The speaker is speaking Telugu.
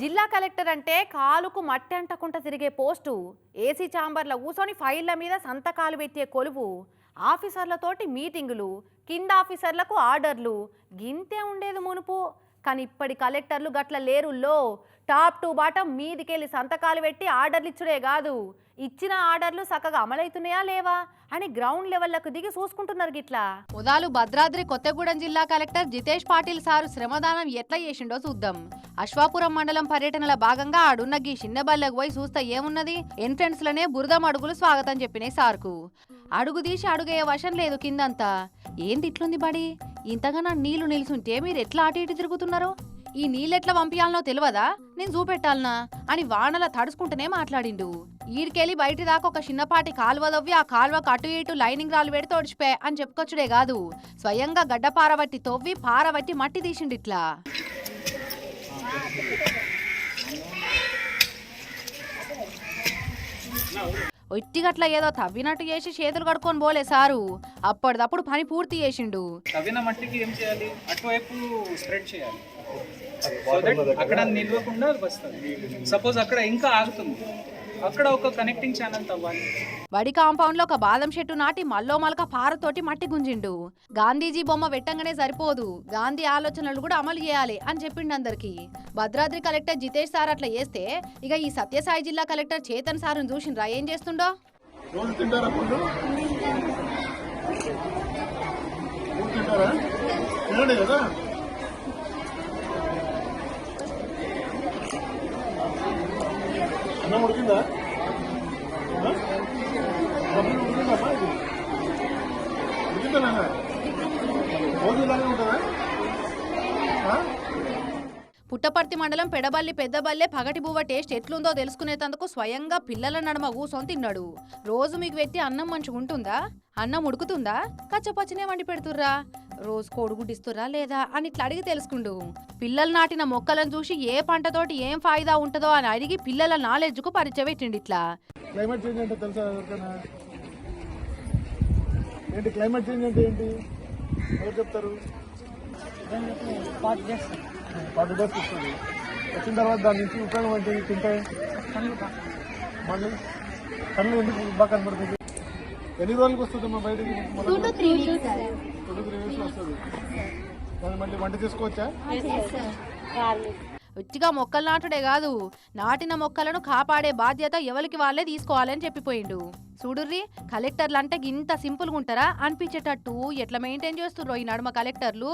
జిల్లా కలెక్టర్ అంటే కాలుకు మట్టి అంటకుండా తిరిగే పోస్టు. ఏసీ ఛాంబర్లో కూర్చొని ఫైళ్ళ మీద సంతకాలు పెట్టే కొలువు. ఆఫీసర్లతోటి మీటింగులు కింద ఆఫీసర్లకు ఆర్డర్లు. గింతే ఉండేది మునుపు. కానీ ఇప్పటి కలెక్టర్లు గట్ల లేరుల్లో. టాప్ టు బాటం మీదికెళ్ళి సంతకాలు పెట్టి ఆర్డర్లు ఇచ్చుడే కాదు. ఇచ్చిన ఆర్డర్లు చక్కగా అమలవుతున్నాయా లేవా? అని గ్రౌండ్ లెవెల్లకు దిగి చూసుకుంటున్నారు గిట్లా. ఉదాలు భద్రాద్రి కొత్తగూడెం జిల్లా కలెక్టర్ జితేష్ పాటిల్ సారు శ్రమదానం ఎట్లా చేసిండో చూద్దాం. అశ్వాపురం మండలం పర్యటనలో భాగంగా ఆడున్న గీ చిన్నబల్లకు పోయి చూస్తే ఏమున్నది? ఎంట్రెన్స్ లనే బురదం అడుగులు స్వాగతం చెప్పినాయి సార్కు. అడుగు తీసి అడుగయ్యే వశం లేదు కిందంతా. ఏంది ఇట్లుంది బడి? ఇంతగా నా నీళ్ళు నిలుసుంటే మీరు ఎట్లా అటు ఇటు తిరుగుతున్నారు? ఈ నీళ్ళెట్లా పంపియాలనో తెలియదా నేను చూపెట్టాలనా అని వానల తడుచుకుంటూనే మాట్లాడిండు. ఈడికెళ్ళి బయటి దాకా ఒక చిన్నపాటి కాలువ దవ్వి ఆ కాలువకు అటు ఇటు లైనింగ్ రాళ్ళు పెడితే ఒడిచిపే అని చెప్పుకొచ్చుడే కాదు. స్వయంగా గడ్డ పారబట్టి తవ్వి పారబట్టి మట్టి తీసిండు ఇట్లా. ఒట్టిగట్ల ఏదో తవ్వినట్టు చేసి చేతులు కడుక్కొని పోలే సారు. అప్పటిదప్పుడు పని పూర్తి చేసిండు. తవ్విన మట్టికి ఏం చేయాలి? అటువైపు స్ప్రెడ్ చేయాలి. సో దట్ అక్కడ నిలవకుండా వస్తుంది. సపోజ్ అక్కడ ఇంకా ఆగుతుంది. అక్కడ ఒక కనెక్టింగ్ ఛానల్ తవ్వాలి. వడి కాంపౌండ్లో ఒక బాదం చెట్టు నాటి మల్లో మలక పారతోటి మట్టి గుంజిండు. గాంధీజీ బొమ్మ పెట్టంగానే సరిపోదు. గాంధీ ఆలోచనలు కూడా అమలు చేయాలి అని చెప్పిండు అందరికి. భద్రాద్రి కలెక్టర్ జితేష్ సార్ అట్లా చేస్తే ఇక ఈ సత్యసాయి జిల్లా కలెక్టర్ చేతన్ సార్ని చూసిండ్రా ఏం చేస్తుండో? కదా? అన్నం ఉడికిందా? ఉడికిందా? రోజు ఉంటుందా ఆ? పుట్టపర్తి మండలం పెడబల్లి పెద్దబల్లె పగటి బువ్వ టేస్ట్ ఎట్లుందో తెలుసుకునేందుకు స్వయంగా పిల్లల నడమ కూసొని తిన్నాడు. రోజు మీకు పెట్టి అన్నం మంచిగా ఉంటుందా? అన్నం ఉడుకుతుందా? కచ్చపచ్చనే వండి పెడుతుర్రా. రోజు కోడిగుడ్డిస్తుర్రా లేదా అని ఇట్లా అడిగి తెలుసుకుండు. పిల్లలు నాటిన మొక్కలను చూసి ఏ పంటతోటి ఏం ఫాయిదా ఉంటుందో అని అడిగి పిల్లల నాలెడ్జ్కు పరిచయం పెట్టిండు ఇట్లా. క్లైమేట్ చేంజ్ అంటే తెలుసా ఏంటి క్లైమేట్ చేంజ్ అంటే ఏంటి? ఎవరు చెప్తారు? ఫార్టీ డేస్ వస్తుంది. వచ్చిన తర్వాత దాని నుంచి ఉపయోగం ఏంటి? తింటే? మళ్ళీ కళ్ళు ఎందుకు బాగా కనబడుతుంది? ఎన్ని రోజులకు బయటికి? టూ టు త్రీ వీక్స్ వస్తుంది. దాన్ని మళ్ళీ వంట చేసుకోవచ్చా? ఉట్టిగా మొక్కలు నాటుడే కాదు. నాటిన మొక్కలను కాపాడే బాధ్యత ఎవరికి వాళ్ళే తీసుకోవాలని చెప్పిపోయిండు. చూడుర్రి కలెక్టర్లు అంటే ఇంత సింపుల్గా ఉంటారా అనిపించేటట్టు ఎట్లా మెయింటైన్ చేస్తుర్రో ఈ నడుమ కలెక్టర్లు?